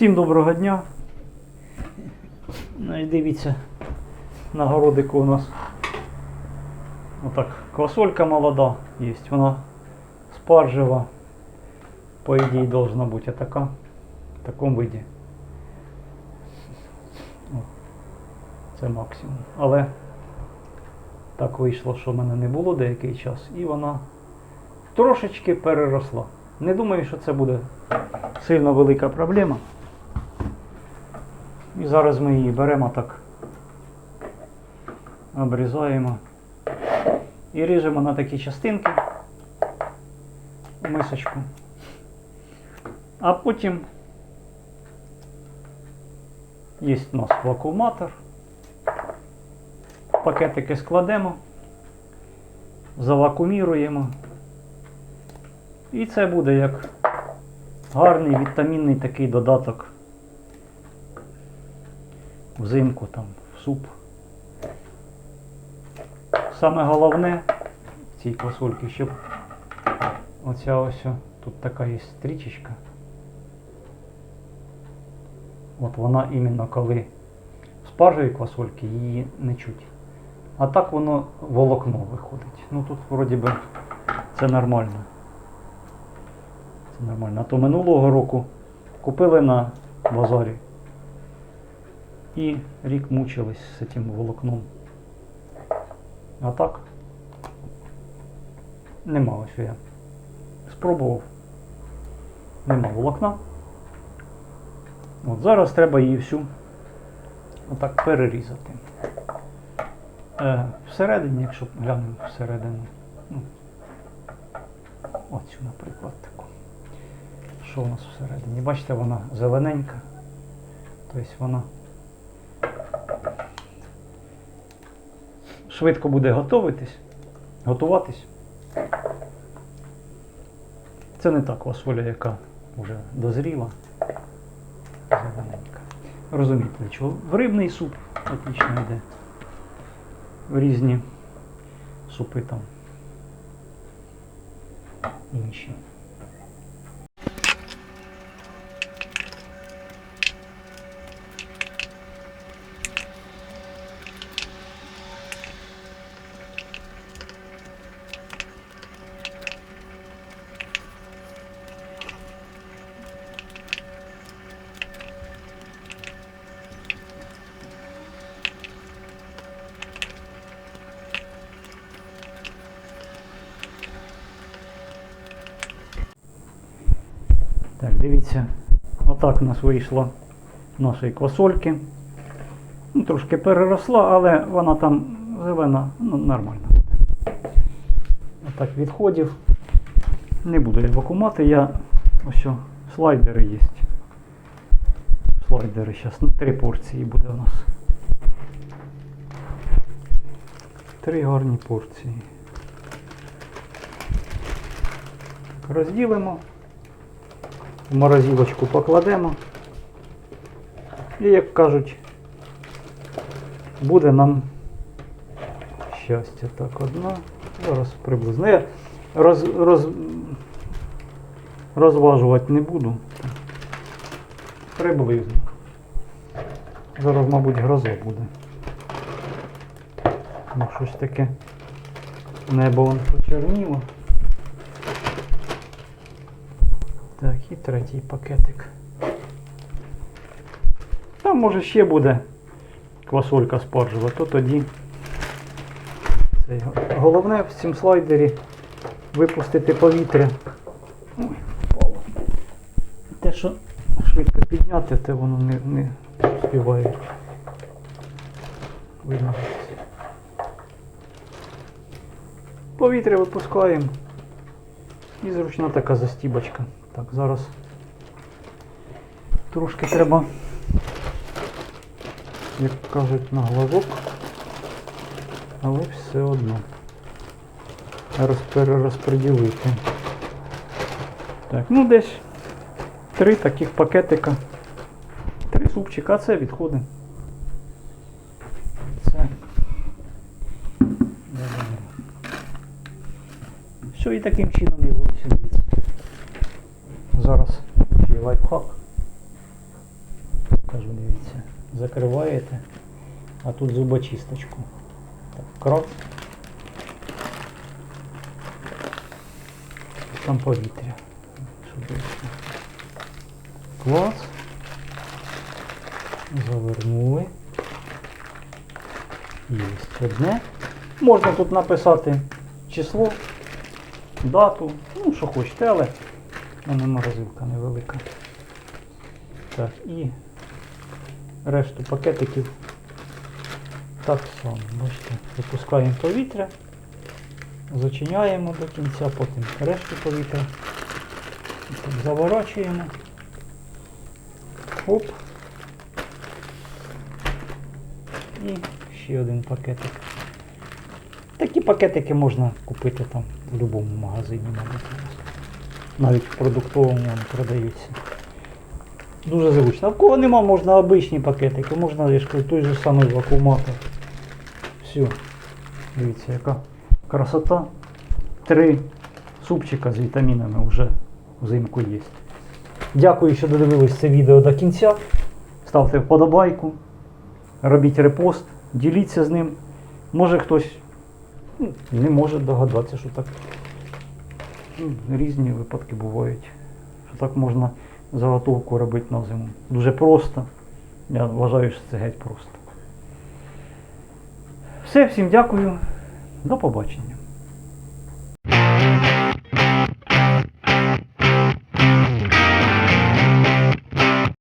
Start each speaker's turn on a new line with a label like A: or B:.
A: Всім доброго дня. Ну і дивіться, на городику у нас отак квасолька молода є. Вона спаржева. По ідеї должна бути така. В такому виді. Це максимум. Але так вийшло, що в мене не було деякий час, і вона трошечки переросла. Не думаю, що це буде сильно велика проблема. І зараз ми її беремо так, обрізаємо і ріжемо на такі частинки в мисочку. А потім є у нас вакууматор. Пакетики складемо, завакууміруємо. І це буде як гарний вітамінний такий додаток взимку там, в суп. Саме головне в цій квасольці, щоб оця ось, тут така є стрічечка. От вона іменно коли спаржує квасольки, її не чуть. А так воно волокно виходить. Ну тут вроді би це нормально. Це нормально. А то минулого року купили на базарі. І рік мучились з цим волокном. А так нема ось я. Спробував. Нема волокна. От зараз треба її всю отак перерізати. Е, всередині, якщо глянемо всередину. Ну, оцю, наприклад, таку. Що у нас всередині? Бачите, вона зелененька. Тобто вона швидко буде готуватись, готуватись. Це не та квасоля, яка вже дозріла. Зелененька. Розумієте, чого? В рибний суп отлично йде. В різні супи там. Інші. Так, дивіться, отак у нас вийшло нашої квасольки. Ну, трошки переросла, але вона там зелена, ну, нормально. Отак відходів. Не буду я вакуумати, я ось о, слайдери є. Слайдери зараз, ну, три порції буде у нас. Три гарні порції. Розділимо в морозилочку покладемо. І, як кажуть, буде нам щастя. Так, одна. Зараз приблизно. Я роз, роз, розважувати не буду. Приблизно. Зараз, мабуть, гроза буде. Ну, щось таке небо почерніло. Так, і третій пакетик. Там може ще буде квасолька спаржева, то тоді. Головне в цьому слайдері випустити повітря. Те, що швидко підняти, те воно не, не співає. Видно. Повітря випускаємо. І зручна така застібочка. Так, зараз трошки треба, як кажуть, на глазок, але все одно розподілити. Так, ну десь три таких пакетика. Три супчика, а це відходи. Це. Все, і таким чином його дивіться. Зараз ще й лайфхак. покажу, дивіться. Закриваєте, а тут зубочисточку. Так, кров. Там повітря. Клас. Завернули. Є одне. Можна тут написати число, дату, ну що хочете, але в мене морозилка невелика. Так, і решту пакетиків так само. Бачите, випускаємо повітря, зачиняємо до кінця, потім решту повітря. Так, заворачуємо. Хоп. І ще один пакетик. Такі пакетики можна купити там в будь-якому магазині, мабуть. Навіть в продуктовому продаються. Дуже зручно. А в кого нема, можна обичні пакетики, можна я ж той же самий вакууматор. Все. Дивіться, яка красота. Три супчика з вітамінами вже взимку є. Дякую, що додивились це відео до кінця. Ставте вподобайку, робіть репост, діліться з ним. Може хтось ну, не може догадатися, що так різні випадки бувають. Що так можна заготовку робити на зиму. Дуже просто. Я вважаю, що це геть просто. Все, всім дякую. До побачення.